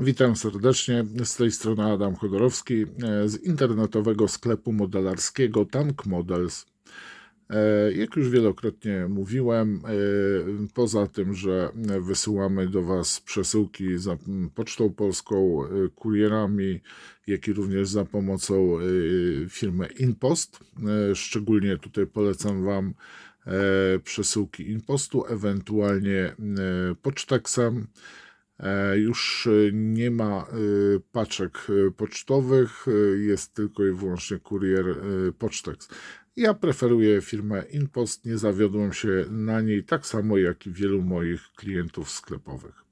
Witam serdecznie. Z tej strony Adam Chodorowski e, z internetowego sklepu modelarskiego Tank Models. E, Jak już wielokrotnie mówiłem, e, poza tym, że wysyłamy do Was przesyłki za Pocztą Polską, kurierami, jak i również za pomocą firmy InPost, szczególnie tutaj polecam Wam przesyłki InPostu, ewentualnie Poczteksem. E, Już e, nie ma e, paczek pocztowych, jest tylko i wyłącznie kurier Pocztex. Ja preferuję firmę InPost, nie zawiodłem się na niej, tak samo jak i wielu moich klientów sklepowych.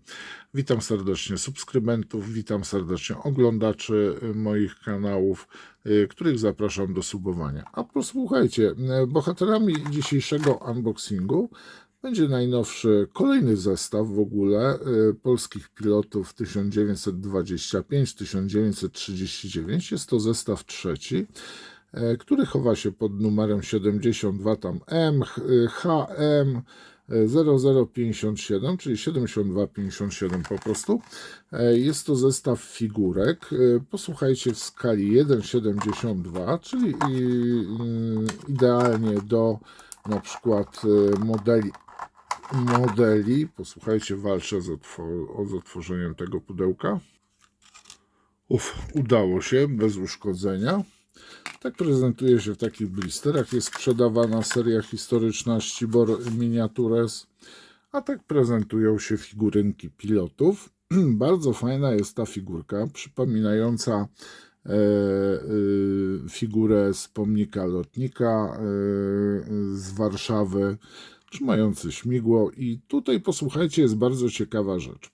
Witam serdecznie subskrybentów, witam serdecznie oglądaczy moich kanałów, których zapraszam do subowania. A posłuchajcie, bohaterami dzisiejszego unboxingu będzie najnowszy, kolejny zestaw w ogóle y, polskich pilotów 1925-1939. Jest to zestaw trzeci, y, który chowa się pod numerem 72 tam M, HM y, 0057, czyli 7257 po prostu. Jest to zestaw figurek. Posłuchajcie w skali 1,72, czyli idealnie do na przykład modeli modeli. Posłuchajcie, walczę z, otwo- z otworzeniem tego pudełka. Uf, udało się, bez uszkodzenia. Tak prezentuje się w takich blisterach. Jest sprzedawana seria historyczna Ścibor Miniatures. A tak prezentują się figurynki pilotów. Bardzo fajna jest ta figurka, przypominająca e, e, figurę z pomnika lotnika e, z Warszawy, trzymający śmigło. I tutaj posłuchajcie, jest bardzo ciekawa rzecz.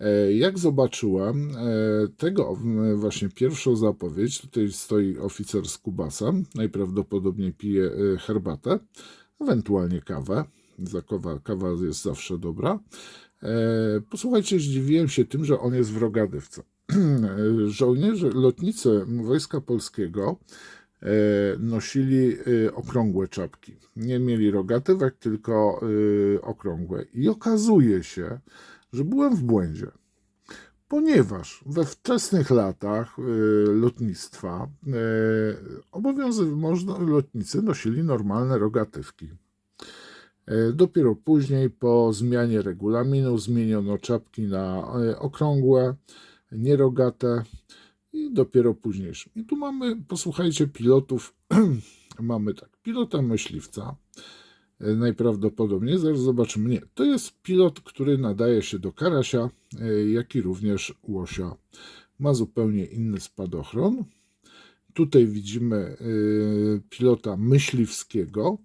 E, Jak zobaczyłem e, tego właśnie pierwszą zapowiedź, tutaj stoi oficer z Kubasem, najprawdopodobniej pije e, herbatę, ewentualnie kawę. Kawa, kawa jest zawsze dobra. Posłuchajcie, zdziwiłem się tym, że on jest w rogadywce. Żołnierze, lotnicy Wojska Polskiego nosili e, okrągłe czapki. Nie mieli rogatywek, tylko e, okrągłe. I okazuje się, że byłem w błędzie. Ponieważ we wczesnych latach lotnictwa obowiązy, można, lotnicy nosili normalne rogatywki. Dopiero później, po zmianie regulaminu, zmieniono czapki na okrągłe, nierogate i dopiero późniejsze. I tu mamy, posłuchajcie, pilotów. mamy tak, pilota myśliwca, E, najprawdopodobniej, zaraz zobaczymy. Nie, to jest pilot, który nadaje się do karasia, e, jak i również łosia. Ma zupełnie inny spadochron. Tutaj widzimy e, pilota myśliwskiego,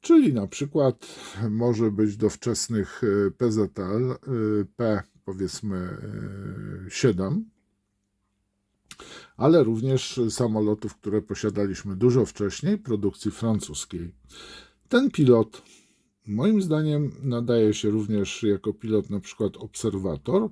czyli na przykład może być do wczesnych PZL, P powiedzmy e, 7, ale również samolotów, które posiadaliśmy dużo wcześniej, produkcji francuskiej. Ten pilot, moim zdaniem, nadaje się również jako pilot na przykład obserwator,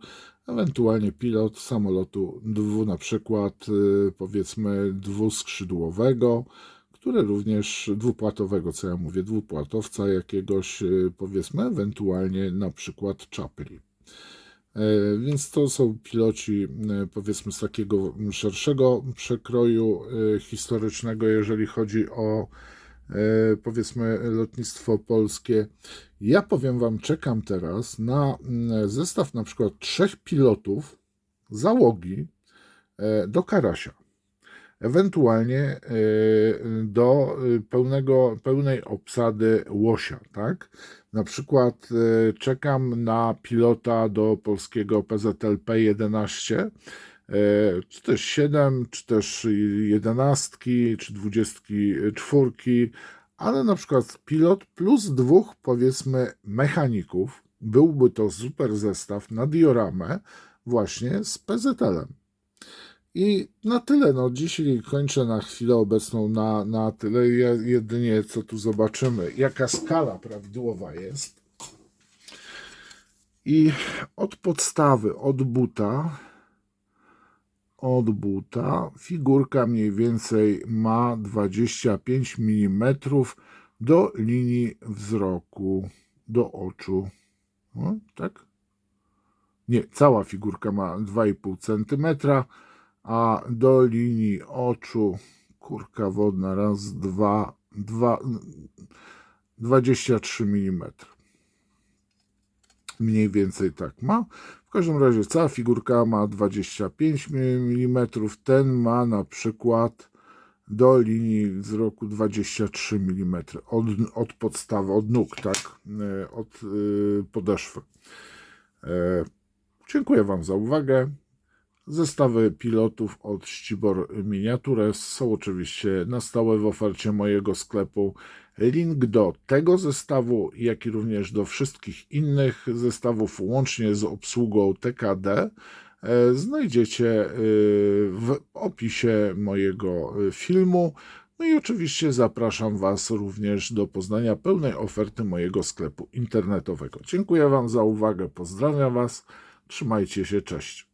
ewentualnie pilot samolotu dwu, na przykład y, powiedzmy dwuskrzydłowego, które również dwupłatowego, co ja mówię, dwupłatowca jakiegoś y, powiedzmy, ewentualnie na przykład czapli. E, Więc to są piloci, e, powiedzmy, z takiego szerszego przekroju e, historycznego, jeżeli chodzi o powiedzmy lotnictwo polskie. Ja powiem Wam, czekam teraz na mm, zestaw na przykład trzech pilotów załogi do Karasia. Ewentualnie e, do e, pełnego, pełnej obsady łosia, tak? Na przykład e, czekam na pilota do polskiego PZL P11, e, czy też 7, czy też 11, czy 24, ale na przykład pilot plus dwóch, powiedzmy, mechaników. Byłby to super zestaw na dioramę właśnie z PZL-em. I na tyle, no dzisiaj kończę na chwilę obecną na, na tyle. Ja jedynie co tu zobaczymy, jaka skala prawidłowa jest. I od podstawy, od buta, od buta, figurka mniej więcej ma 25 mm do linii wzroku, do oczu. O, tak? nie, cała figurka ma 2,5 cm, a do linii oczu kurka wodna raz, dwa, dwa 23 mm. Mniej więcej tak ma. W każdym razie cała figurka ma 25 mm, ten ma na przykład do linii wzroku 23 mm od, od podstawy, od nóg, tak, E, od y, podeszwy. E, Dziękuję Wam za uwagę. Zestawy pilotów od Ścibor Miniatures są oczywiście na stałe w ofercie mojego sklepu. Link do tego zestawu, jak i również do wszystkich innych zestawów, łącznie z obsługą TKD, e, znajdziecie e, w opisie mojego e, filmu. No i oczywiście zapraszam Was również do poznania pełnej oferty mojego sklepu internetowego. Dziękuję Wam za uwagę, pozdrawiam Was, trzymajcie się, cześć.